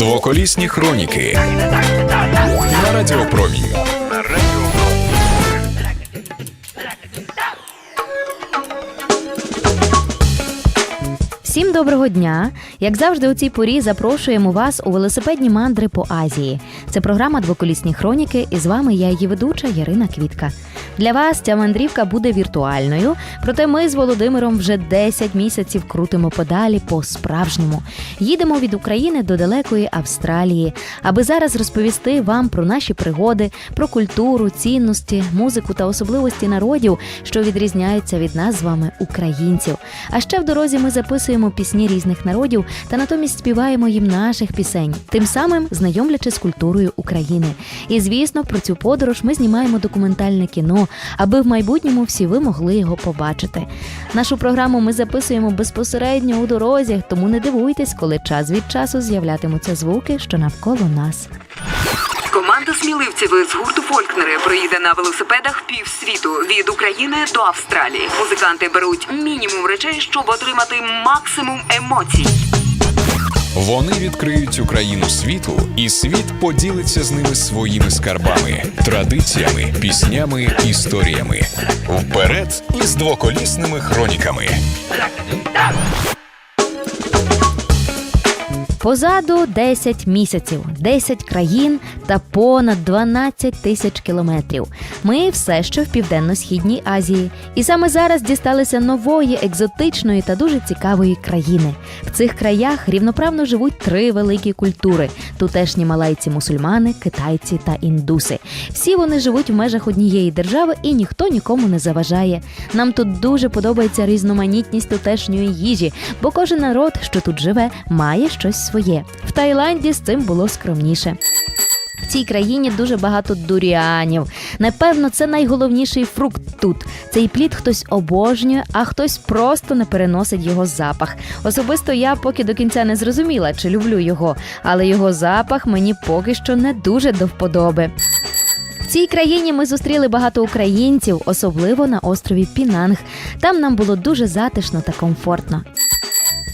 Двоколісні хроніки на Радіопромінь. Всім доброго дня! Як завжди, у цій порі запрошуємо вас у велосипедні мандри по Азії. Це програма Двоколісні хроніки, і з вами я, її ведуча Ярина Квітка. Для вас ця мандрівка буде віртуальною, проте ми з Володимиром вже 10 місяців крутимо подалі по-справжньому. Їдемо від України до далекої Австралії, аби зараз розповісти вам про наші пригоди, про культуру, цінності, музику та особливості народів, що відрізняються від нас з вами, українців. А ще в дорозі ми записуємо пісні різних народів та натомість співаємо їм наших пісень, тим самим знайомлячи з культурою України. І звісно, про цю подорож ми знімаємо документальне кіно, аби в майбутньому всі ви могли його побачити. Нашу програму ми записуємо безпосередньо у дорозі, тому не дивуйтесь, коли час від часу з'являтимуться звуки, що навколо нас. Команда сміливців з гурту Фолькнери приїде на велосипедах півсвіту від України до Австралії. Музиканти беруть мінімум речей, щоб отримати максимум емоцій. Вони відкриють Україну світу, і світ поділиться з ними своїми скарбами, традиціями, піснями, історіями. Вперед із двоколісними хроніками. Позаду 10 місяців, 10 країн та понад 12 тисяч кілометрів. Ми все ще в південно-східній Азії, і саме зараз дісталися нової екзотичної та дуже цікавої країни. В цих краях рівноправно живуть три великі культури: тутешні малайці-мусульмани, китайці та індуси. Всі вони живуть в межах однієї держави, і ніхто нікому не заважає. Нам тут дуже подобається різноманітність тутешньої їжі, бо кожен народ, що тут живе, має щось своє. В Таїланді з цим було скромніше. В цій країні дуже багато дуріанів. Напевно, це найголовніший фрукт тут. Цей плід хтось обожнює, а хтось просто не переносить його запах. Особисто я поки до кінця не зрозуміла, чи люблю його, але його запах мені поки що не дуже до вподоби. В цій країні ми зустріли багато українців, особливо на острові Пінанг. Там нам було дуже затишно та комфортно.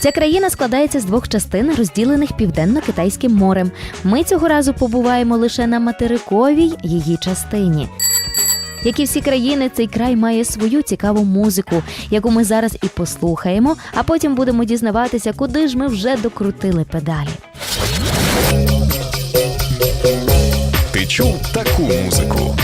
Ця країна складається з двох частин, розділених південно-китайським морем. Ми цього разу побуваємо лише на материковій її частині. Як і всі країни, цей край має свою цікаву музику, яку ми зараз і послухаємо, а потім будемо дізнаватися, куди ж ми вже докрутили педалі. Ти чув таку музику?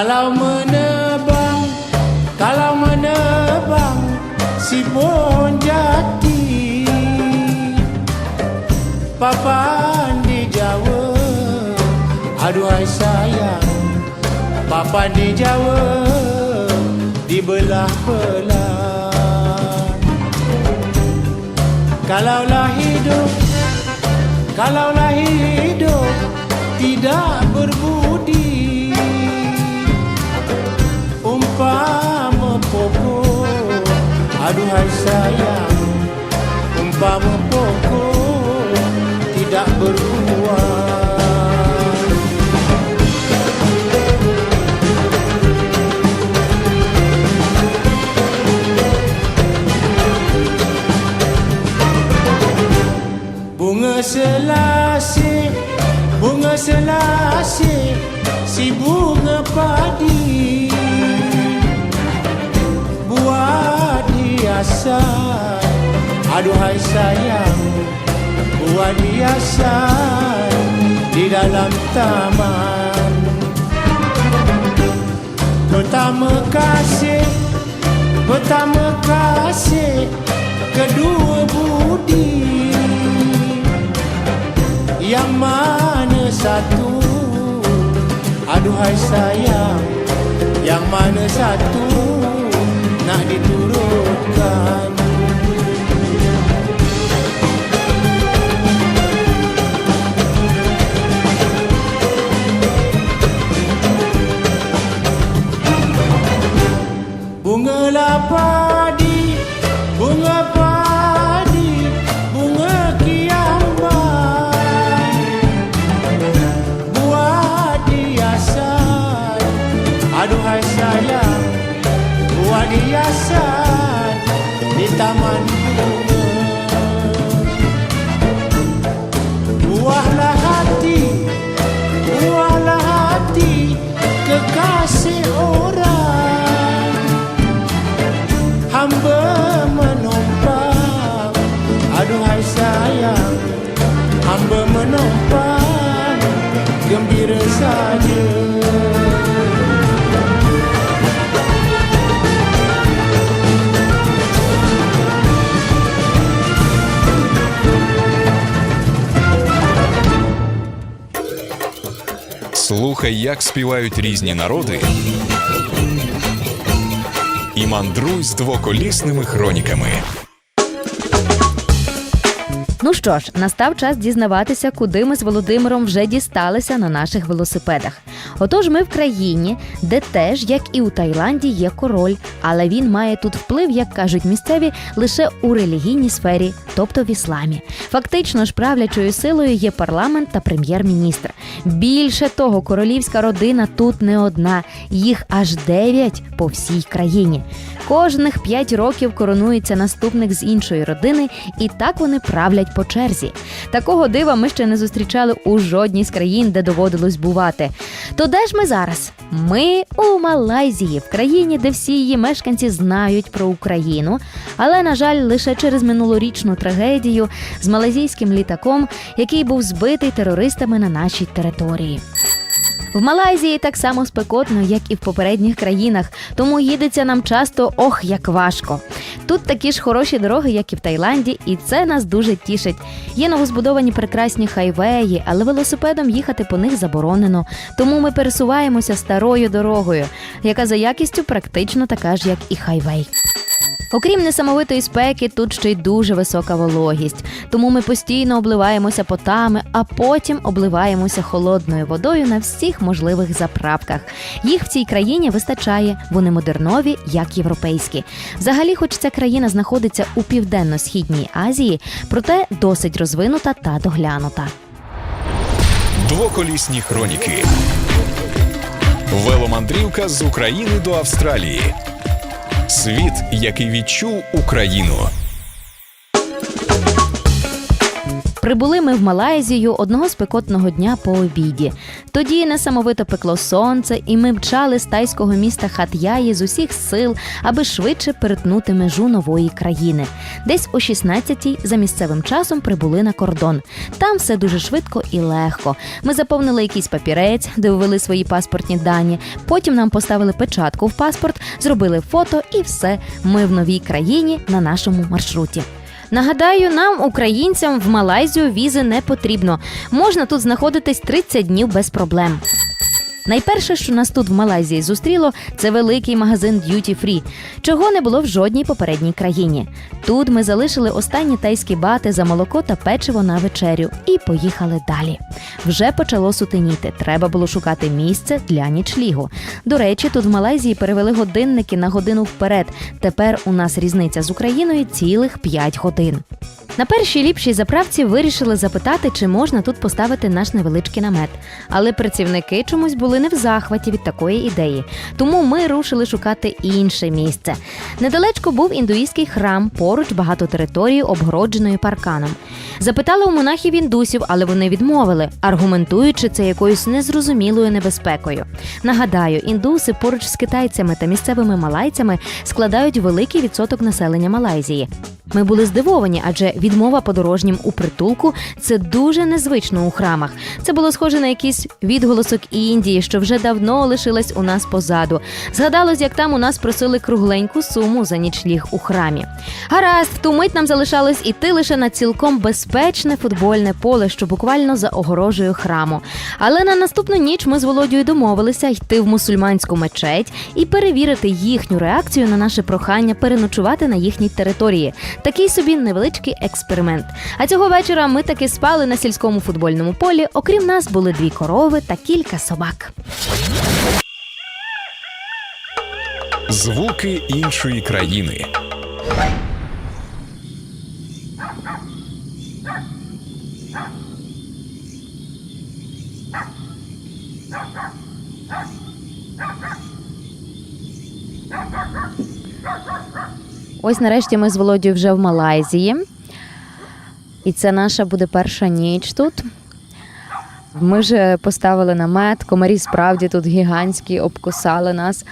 Kalau menebang, kalau menebang si pohon jati. Papan di Jawa, aduhai sayang. Papan di Jawa, di belah-belah Kalaulah hidup, kalaulah hidup Tidak berbudi pokok Aduhai sayang Umpama pokok Tidak berbuah. Bunga selasih Bunga selasih Si bunga padi hiasan Aduhai sayang Buat hiasan di dalam taman. Pertama kasih Pertama kasih Kedua budi. Yang mana satu? Aduhai sayang Yang mana satu? Nak diturutkan time. Menumpang Aduhai sayang Hamba menumpang Gembira saja Слухай, як співають різні народи. Мандруй з двоколісними хроніками. Ну що ж, настав час дізнаватися, куди ми з Володимиром вже дісталися на наших велосипедах. Отож, ми в країні, де теж, як і у Таїланді, є король, але він має тут вплив, як кажуть місцеві, лише у релігійній сфері, тобто в ісламі. Фактично ж правлячою силою є парламент та прем'єр-міністр. Більше того, королівська родина тут не одна, їх аж дев'ять по всій країні. Кожних п'ять років коронується наступник з іншої родини, і так вони правлять по черзі. Такого дива ми ще не зустрічали у жодній з країн, де доводилось бувати. То де ж ми зараз? Ми у Малайзії, в країні, де всі її мешканці знають про Україну, але, на жаль, лише через минулорічну трагедію з малазійським літаком, який був збитий терористами на нашій території. В Малайзії так само спекотно, як і в попередніх країнах, тому їдеться нам часто ох як важко. Тут такі ж хороші дороги, як і в Таїланді, і це нас дуже тішить. Є новозбудовані прекрасні хайвеї, але велосипедом їхати по них заборонено. Тому ми пересуваємося старою дорогою, яка за якістю практично така ж, як і хайвей. Окрім несамовитої спеки, тут ще й дуже висока вологість, тому ми постійно обливаємося потами, а потім обливаємося холодною водою на всіх можливих заправках. Їх в цій країні вистачає, вони модернові, як європейські. Взагалі, хоч ця країна знаходиться у південно-східній Азії, проте досить розвинута та доглянута. Двоколісні хроніки. Веломандрівка з України до Австралії. Світ, який відчув Україну. Прибули ми в Малайзію одного спекотного дня по обіді. Тоді несамовито пекло сонце, і ми мчали з тайського міста Хат'яї з усіх сил, аби швидше перетнути межу нової країни. Десь о 16-й за місцевим часом прибули на кордон. Там все дуже швидко і легко. Ми заповнили якийсь папірець, де ввели свої паспортні дані. Потім нам поставили печатку в паспорт, зробили фото, і все. Ми в новій країні на нашому маршруті. Нагадаю, нам, українцям, в Малайзію візи не потрібно. Можна тут знаходитись 30 днів без проблем. Найперше, що нас тут в Малайзії зустріло, це великий магазин Duty Free, чого не було в жодній попередній країні. Тут ми залишили останні тайські бати за молоко та печиво на вечерю і поїхали далі. Вже почало сутеніти. Треба було шукати місце для нічлігу. До речі, тут в Малайзії перевели годинники на годину вперед. Тепер у нас різниця з Україною цілих 5 годин. На першій ліпшій заправці вирішили запитати, чи можна тут поставити наш невеличкий намет. Але працівники чомусь були не в захваті від такої ідеї. Тому ми рушили шукати інше місце. Недалечко був індуїзький храм, поруч багато території, обгородженої парканом. Запитали у монахів індусів, але вони відмовили, аргументуючи це якоюсь незрозумілою небезпекою. Нагадаю, індуси поруч з китайцями та місцевими малайцями складають великий відсоток населення Малайзії. Ми були здивовані, адже відмова подорожнім у притулку це дуже незвично у храмах. Це було схоже на якийсь відголосок Індії, що вже давно лишилась у нас позаду. Згадалось, як там у нас просили кругленьку суму за нічліг у храмі. Гаразд, в ту мить нам залишалось іти лише на цілком безпечне футбольне поле, що буквально за огорожею храму. Але на наступну ніч ми з Володією домовилися йти в мусульманську мечеть і перевірити їхню реакцію на наше прохання переночувати на їхній території. Такий собі невеличкий експеримент. А цього вечора ми таки спали на сільському футбольному полі. Окрім нас були дві корови та кілька собак. Звуки іншої країни. Ось нарешті ми з Володією вже в Малайзії. І це наша буде перша ніч тут. Ми вже поставили намет, комарі справді тут гігантські, обкусали нас.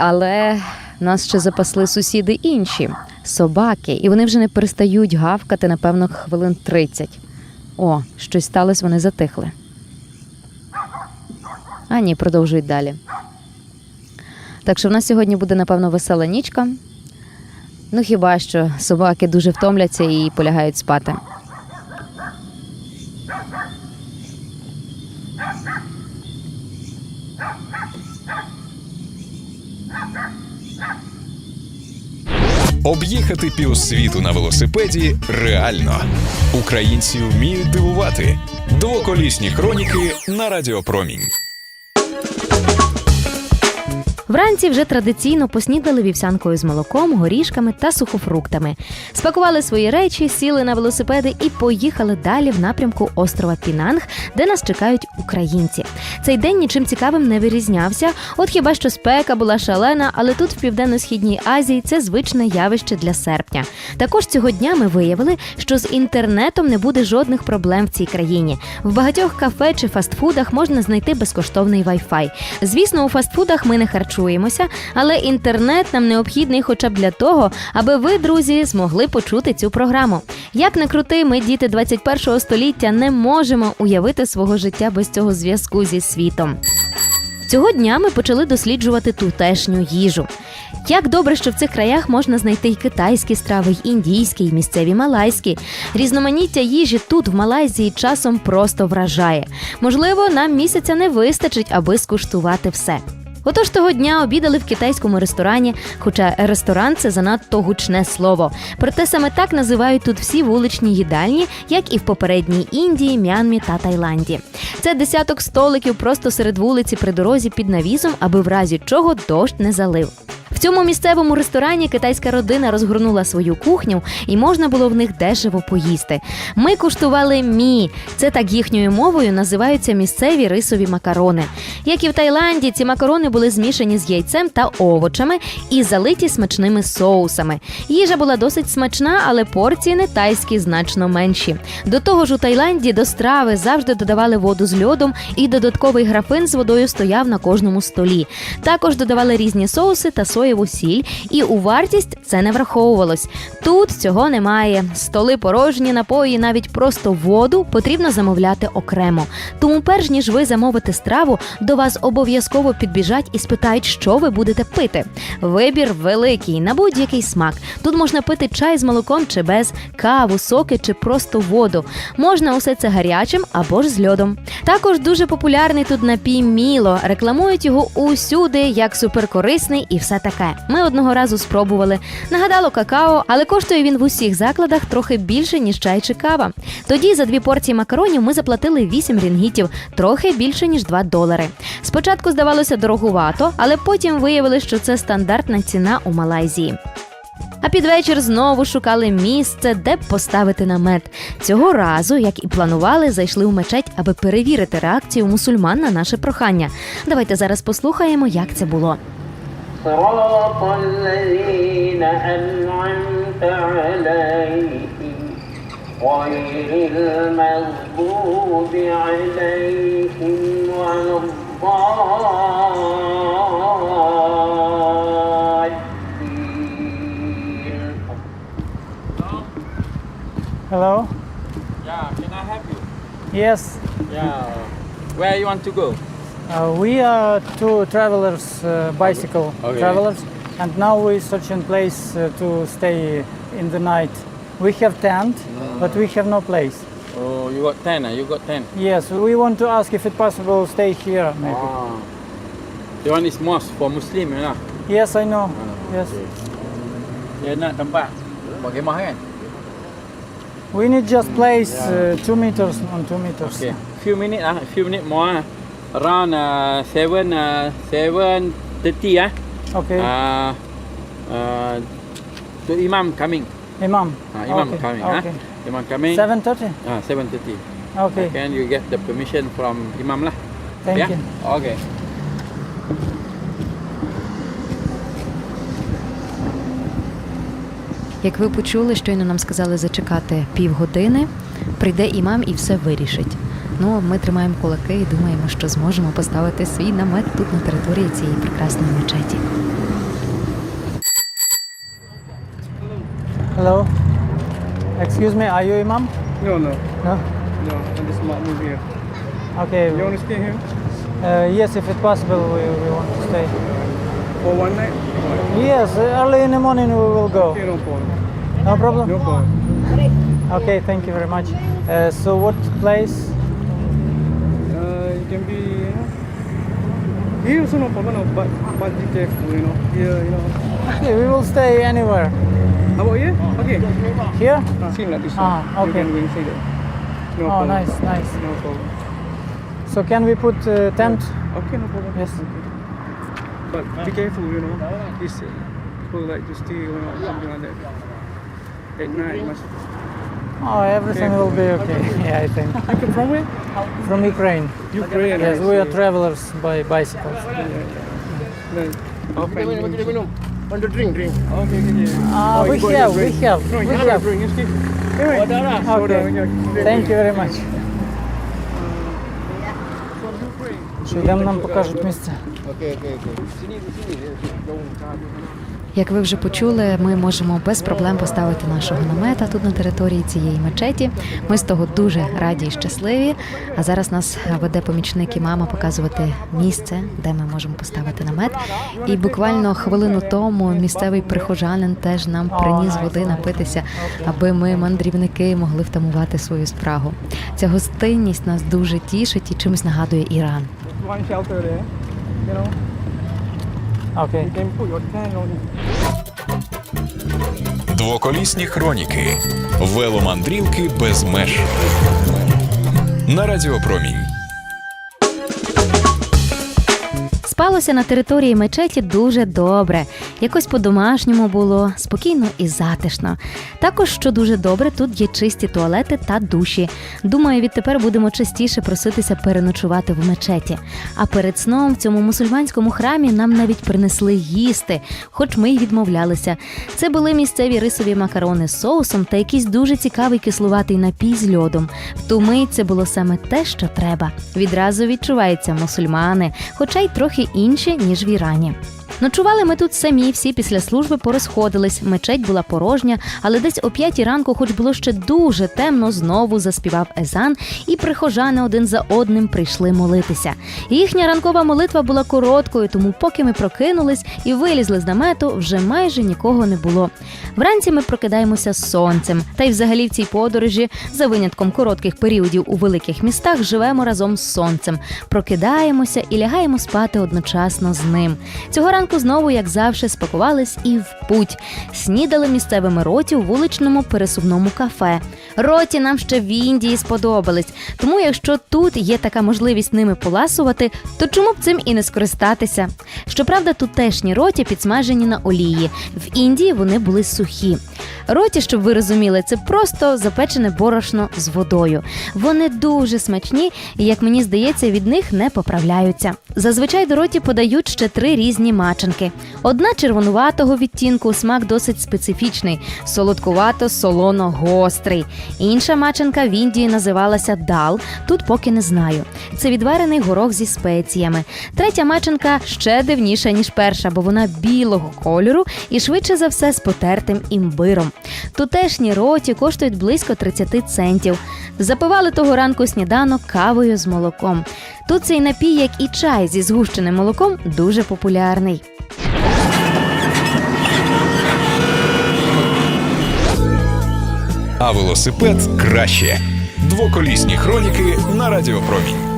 Але нас ще запасли сусіди інші собаки, і вони вже не перестають гавкати, напевно, хвилин 30. О, щось сталося, вони затихли. А ні, продовжують далі. Так що в нас сьогодні буде, напевно, весела нічка. Ну хіба що собаки дуже втомляться і полягають спати. Об'їхати півсвіту на велосипеді реально. Українці вміють дивувати. Двоколісні хроніки на Радіопромінь. Вранці вже традиційно поснідали вівсянкою з молоком, горішками та сухофруктами. Спакували свої речі, сіли на велосипеди і поїхали далі в напрямку острова Пінанг, де нас чекають українці. Цей день нічим цікавим не вирізнявся. От хіба що спека була шалена, але тут в південно-східній Азії це звичне явище для серпня. Також цього дня ми виявили, що з інтернетом не буде жодних проблем в цій країні. В багатьох кафе чи фастфудах можна знайти безкоштовний Wi-Fi. Звісно, у фастфудах ми не харчуємося, але інтернет нам необхідний хоча б для того, аби ви, друзі, змогли почути цю програму. Як не крути, ми, діти 21 століття, не можемо уявити свого життя без цього зв'язку зі світом. Цього дня ми почали досліджувати тутешню їжу. Як добре, що в цих краях можна знайти й китайські страви, й індійські, й місцеві малайські. Різноманіття їжі тут, в Малайзії, часом просто вражає. Можливо, нам місяця не вистачить, аби скуштувати все. Отож того дня обідали в китайському ресторані, хоча ресторан це занадто гучне слово. Проте саме так називають тут всі вуличні їдальні, як і в попередній Індії, Мянмі та Таїланді. Це десяток столиків просто серед вулиці при дорозі під навісом, аби в разі чого дощ не залив. Цьому місцевому ресторані китайська родина розгорнула свою кухню, і можна було в них дешево поїсти. Ми куштували мі. Це так їхньою мовою називаються місцеві рисові макарони. Як і в Таїланді, ці макарони були змішані з яйцем та овочами і залиті смачними соусами. Їжа була досить смачна, але порції не тайські значно менші. До того ж, у Таїланді до страви завжди додавали воду з льодом, і додатковий графин з водою стояв на кожному столі. Також додавали різні соуси та соєву сіль, і у вартість це не враховувалось. Тут цього немає. Столи порожні, напої, навіть просто воду потрібно замовляти окремо. Тому, перш ніж ви замовите страву, до вас обов'язково підбіжать і спитають, що ви будете пити. Вибір великий на будь-який смак. Тут можна пити чай з молоком чи без, каву, соки чи просто воду. Можна усе це гарячим або ж з льодом. Також дуже популярний тут напій Міло. Рекламують його усюди як суперкорисний і все таке. Ми одного разу спробували. Нагадало какао, але коштує він в усіх закладах трохи більше, ніж чай чи кава. Тоді за дві порції макаронів ми заплатили 8 рінгітів, трохи більше ніж 2 долари. Спочатку здавалося дорогувато, але потім виявили, що це стандартна ціна у Малайзії. А під вечір знову шукали місце, де б поставити намет. Цього разу, як і планували, зайшли у мечеть, аби перевірити реакцію мусульман на наше прохання. Давайте зараз послухаємо, як це було. صراط الذين أنعمت عليهم غير المغضوب عليهم ولا الضالين Hello. Yeah, can I help you? Yes. Yeah. Where you want to go? Uh, we are two travelers, uh, bicycle Okay. travelers, and now we searching place uh, to stay in the night. We have tent, but we have no place. Oh, you got 10, ah? You got 10. Yes, we want to ask if it possible stay here maybe. Ah. The one is mosque for Muslim, you know. Yes, I know. Yes. Dia nak tempat buat kemah kan? We need just place uh, two meters on two meters. Okay. Few minutes ah, few minutes more ah. Around uh, 7 uh, 7:30 ah. Okay. Uh, uh, the imam coming. Imam. Ah, imam okay. coming ah. Okay. Imam coming. Seven thirty. Ah, 7:30. Okay. Can you get the permission from imam lah? Thank yeah? you. Okay. Як ви почули, щойно нам сказали зачекати півгодини, прийде імам і все вирішить. Ну, ми тримаємо кулаки і думаємо, що зможемо поставити свій намет тут на території цієї прекрасної мечеті. Hello. Excuse me, are you Imam? No, no, No. no. I'm just not move here. Okay. You want to stay here Uh, yes, if it's possible, we, we want to stay. for one night? Yes, early in the morning we will go. Okay, no problem. No problem? No problem. Okay, thank you very much. Uh, so what place? Uh, you can be, you know, here also no problem, no, but be careful, you know. Here, you know. Okay, we will stay anywhere. How about you? Okay. Here? Same like this Ah, one. You okay. can go inside there. No oh, problem. nice, nice. No problem. So can we put uh, tent? Okay, no problem. Yes. But be careful, you know. This uh, people like to steal, you know, something like that. At night, you must. Oh, everything will be okay. Yeah, I think. You come from where? From Ukraine. Ukraine. Yes, I we are see. travelers by bicycles. Then, I'll find you. Want to drink? Drink. Okay, okay, yeah. Uh, Oh, we you go have, and we drink. have, No, we you have a have. drink. Yes, okay. Anyway, soda, Okay. okay. Thank you very much. Що йдемо нам покажуть місце. Як ви вже почули, ми можемо без проблем поставити нашого намета тут на території цієї мечеті. Ми з того дуже раді і щасливі. А зараз нас веде помічник і мама показувати місце, де ми можемо поставити намет. І буквально хвилину тому місцевий прихожанин теж нам приніс води напитися, аби ми, мандрівники, могли втамувати свою спрагу. Ця гостинність нас дуже тішить і чимось нагадує Іран. One shelter there. You know, Окей. Двоколісні хроніки. Веломандрівки без меж. На Радіопромінь. Спалося на території мечеті дуже добре. Якось по-домашньому було спокійно і затишно. Також, що дуже добре, тут є чисті туалети та душі. Думаю, відтепер будемо частіше проситися переночувати в мечеті. А перед сном в цьому мусульманському храмі нам навіть принесли їсти, хоч ми й відмовлялися. Це були місцеві рисові макарони з соусом та якийсь дуже цікавий кислуватий напій з льодом. В ту мить це було саме те, що треба. Відразу відчувається мусульмани, хоча й трохи інші, ніж в Ірані. Ночували ми тут самі, всі після служби порозходились. Мечеть була порожня, але десь о п'ятій ранку, хоч було ще дуже темно, знову заспівав Езан, і прихожани один за одним прийшли молитися. Їхня ранкова молитва була короткою, тому поки ми прокинулись і вилізли з намету, вже майже нікого не було. Вранці ми прокидаємося сонцем, та й взагалі в цій подорожі, за винятком коротких періодів у великих містах, живемо разом з сонцем, прокидаємося і лягаємо спати одночасно з ним. Цього ранку знову, як завжди, спакувались і в путь. Снідали місцевими роті у вуличному пересувному кафе. Роті нам ще в Індії сподобались. Тому, якщо тут є така можливість ними поласувати, то чому б цим і не скористатися? Щоправда, тутешні роті підсмажені на олії. В Індії вони були сухі. Роті, щоб ви розуміли, це просто запечене борошно з водою. Вони дуже смачні, і як мені здається, від них не поправляються. Зазвичай до роті подають ще три різні мачанки. Одна червонуватого відтінку, смак досить специфічний, солодкувато-солоно-гострий. Інша мачанка в Індії називалася дал. Тут поки не знаю. Це відварений горох зі спеціями. Третя мачанка ще дивніша ніж перша, бо вона білого кольору і швидше за все з потертим імбиром. Тутешні роті коштують близько 30 центів. Запивали того ранку сніданок кавою з молоком. Тут цей напій, як і чай зі згущеним молоком, дуже популярний. А велосипед краще. Двоколісні хроніки на Радіопромінь.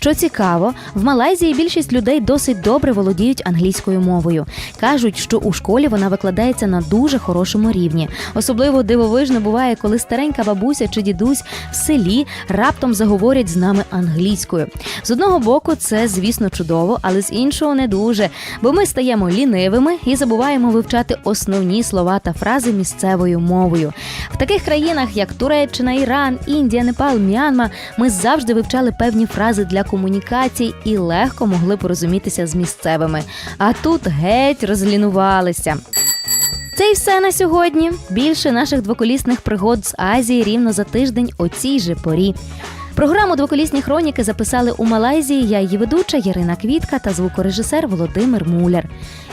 Що цікаво, в Малайзії більшість людей досить добре володіють англійською мовою. кажуть, що у школі вона викладається на дуже хорошому рівні. Особливо дивовижно буває, коли старенька бабуся чи дідусь в селі раптом заговорять з нами англійською. З одного боку, це звісно чудово, але з іншого не дуже, бо ми стаємо лінивими і забуваємо вивчати основні слова та фрази місцевою мовою. В таких країнах, як Туреччина, Іран, Індія, Непал, М'янма, ми завжди вивчали певні фрази для комунікацій і легко могли порозумітися з місцевими. А тут геть розлінувалися. Це й все на сьогодні. Більше наших двоколісних пригод з Азії рівно за тиждень о цій же порі. Програму Двоколісні хроніки записали у Малайзії. Я її ведуча Ярина Квітка та звукорежисер Володимир Муляр.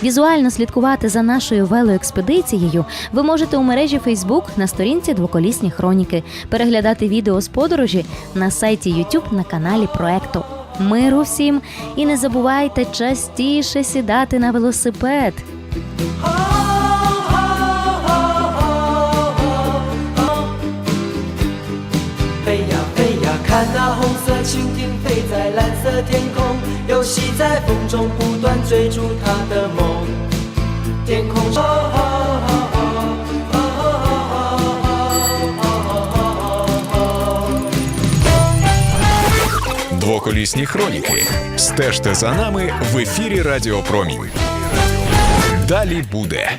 Візуально слідкувати за нашою велоекспедицією ви можете у мережі Фейсбук на сторінці Двоколісні хроніки, переглядати відео з подорожі на сайті YouTube на каналі проекту. Миру всім і не забувайте частіше сідати на велосипед. 天空，游戏在风中不断追逐它的梦。天空上。哦哦哦哦哦哦哦 Двоколісні хроніки. Стежте за нами в ефірі Радіопромінь. Далі буде.